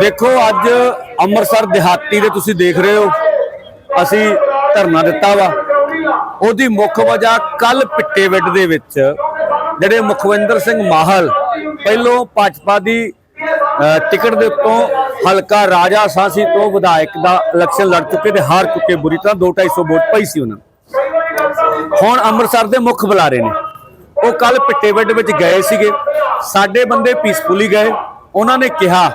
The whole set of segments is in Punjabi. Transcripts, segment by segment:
ਦੇਖੋ ਅੱਜ ਅੰਮ੍ਰਿਤਸਰ ਦਿਹਾਤੀ ਦੇ ਤੁਸੀਂ ਦੇਖ ਰਹੇ ਹੋ। ਅਸੀਂ ਧਰਨਾ ਦਿੱਤਾ ਵਾ। ਉਹਦੀ ਮੁੱਖ ਵਜ੍ਹਾ ਕੱਲ ਪਿੱਟੇਵਿੰਡ ਦੇ ਵਿੱਚ ਜਿਹੜੇ ਮੁਖਵਿੰਦਰ ਸਿੰਘ ਮਾਹਲ ਪਹਿਲੋਂ ਭਾਜਪਾ ਦੀ ਟਿਕਟ ਦੇ ਉੱਤੋਂ ਹਲਕਾ ਰਾਜਾ ਸਾਂਸੀ ਤੋਂ ਵਿਧਾਇਕ ਦਾ ਇਲੈਕਸ਼ਨ ਲੜ ਚੁੱਕੇ ਤੇ ਹਾਰ ਚੁੱਕੇ ਬੁਰੀ ਤਰ੍ਹਾਂ 2-250 ਵੋਟ ਪਈ ਸੀ ਉਹਨਾਂ ਹੁਣ ਅੰਮ੍ਰਿਤਸਰ ਦੇ ਮੁੱਖ ਬੁਲਾਰੇ ਨੇ। ਉਹ ਕੱਲ ਪਿੱਟੇਵਿੰਡ ਵਿੱਚ ਗਏ ਸੀਗੇ। ਸਾਡੇ ਬੰਦੇ ਪੀਸਫੁਲੀ ਗਏ। ਉਹਨਾਂ ਨੇ ਕਿਹਾ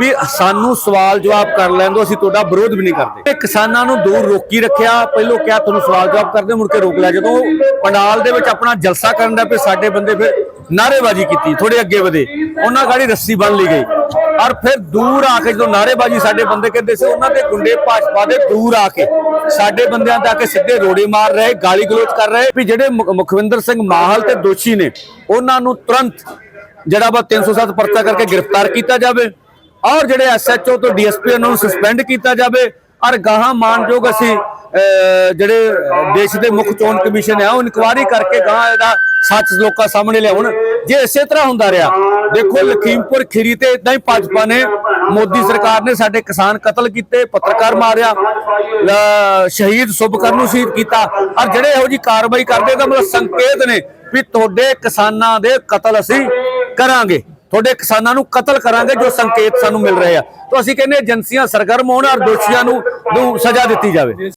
ਵੀ ਸਾਨੂੰ ਸਵਾਲ ਜਵਾਬ ਕਰ ਲੈਣ ਦਿਓ, ਅਸੀਂ ਤੁਹਾਡਾ ਵਿਰੋਧ ਵੀ ਨਹੀਂ ਕਰਦੇ। ਕਿਸਾਨਾਂ ਨੂੰ ਦੂਰ ਰੋਕੀ ਰੱਖਿਆ, ਪਹਿਲੋਂ ਕਿਹਾ ਤੁਹਾਨੂੰ ਸਵਾਲ ਜਵਾਬ ਕਰਦੇ, ਮੁੜ ਕੇ ਰੋਕ ਲਿਆ। ਜਦੋਂ ਪੰਡਾਲ ਦੇ ਵਿੱਚ ਆਪਣਾ ਜਲਸਾ ਕਰਨ ਦਾ ਪਏ ਸਾਡੇ ਬੰਦੇ ਫਿਰ ਨਾਅਰੇਬਾਜ਼ੀ ਕੀਤੀ ਥੋੜੇ ਅੱਗੇ ਵਧੇ। ਉਹਨਾਂ ਗਾੜੀ ਰੱਸੀ ਬੰਨ ਲਈ ਗਈ। ਔਰ ਫਿਰ ਦੂਰ ਆ ਕੇ ਜਦੋਂ ਨਾਅਰੇਬਾਜ਼ੀ ਸਾਡੇ ਬੰਦੇ ਕਹਿੰਦੇ ਸੀ, ਉਹਨਾਂ ਦੇ ਗੁੰਡੇ ਭਾਜਪਾ ਦੇ ਦੂਰ ਆ ਕੇ ਸਾਡੇ ਬੰਦਿਆਂ ਤੇ ਕੇ ਸਿੱਧੇ ਰੋੜੇ ਮਾਰ ਰਹੇ, ਗਾਲੀ ਗਲੋਚ ਕਰ ਰਹੇ ਵੀ ਜਿਹੜੇ ਮੁਖਵਿੰਦਰ ਸਿੰਘ ਮਾਹਲ ਤੇ ਦੋਸ਼ੀ ਨੇ, ਉਹਨਾਂ ਨੂੰ ਤੁਰੰਤ ਜਿਹੜਾ ਵਾ 307 ਪਰਚਾ ਕਰਕੇ ਗ੍ਰਿਫਤਾਰ ਕੀਤਾ ਜਾਵੇ। ਔਰ ਜਿਹੜੇ ਐਸਐਚਓ ਤੋਂ ਡੀਐਸਪੀ ਉਹਨਾਂ ਨੂੰ ਸਸਪੈਂਡ ਕੀਤਾ ਜਾਵੇ। ਔਰ ਗਾਹਾਂ ਮਾਨਯੋਗ ਅਸੀਂ ਜਿਹੜੇ ਦੇਸ਼ ਦੇ ਮੁੱਖ ਚੋਣ ਕਮਿਸ਼ਨ ਹੈ ਉਹ ਇਨਕੁਆਰੀ ਕਰਕੇ ਗਾਹਾਂ ਇਹਦਾ ਸੱਚ ਲੋਕਾਂ ਸਾਹਮਣੇ ਲਿਆਉਣ। ਜੇ ਇਸੇ ਤਰ੍ਹਾਂ ਹੁੰਦਾ ਰਿਹਾ, ਦੇਖੋ ਲਖੀਮਪੁਰ ਖੀਰੀ ਤੇ ਇਦਾਂ ਹੀ ਭਾਜਪਾ ਨੇ, ਮੋਦੀ ਸਰਕਾਰ ਨੇ ਸਾਡੇ ਕਿਸਾਨ ਕਤਲ ਕੀਤੇ, ਪੱਤਰਕਾਰ ਮਾਰਿਆ, ਲ- ਸ਼ਹੀਦ ਸੁਭਕਰਨ ਨੂੰ ਸ਼ਹੀਦ ਕੀਤਾ। ਔਰ ਜਿਹੜੇ ਇਹੋ ਜੀ ਕਾਰਵਾਈ ਕਰਦੇ ਤਾਂ ਮਤਲਬ ਸੰਕੇਤ ਨੇ ਵੀ ਤੁਹਾਡੇ ਕਿਸਾਨਾਂ ਦੇ ਕਤਲ ਅਸੀਂ ਕਰਾਂਗੇ। ਤੁਹਾਡੇ ਕਿਸਾਨਾਂ ਨੂੰ ਕਤਲ ਕਰਾਂਗੇ ਜੋ ਸੰਕੇਤ ਸਾਨੂੰ ਮਿਲ ਰਹੇ ਆ। ਤਾਂ ਅਸੀਂ ਕਹਿੰਦੇ ਏਜੰਸੀਆਂ ਸਰਗਰਮ ਹੋਣ ਔਰ ਦੋਸ਼ੀਆਂ ਨੂੰ ਸਜ਼ਾ ਦਿੱਤੀ ਜਾਵੇ।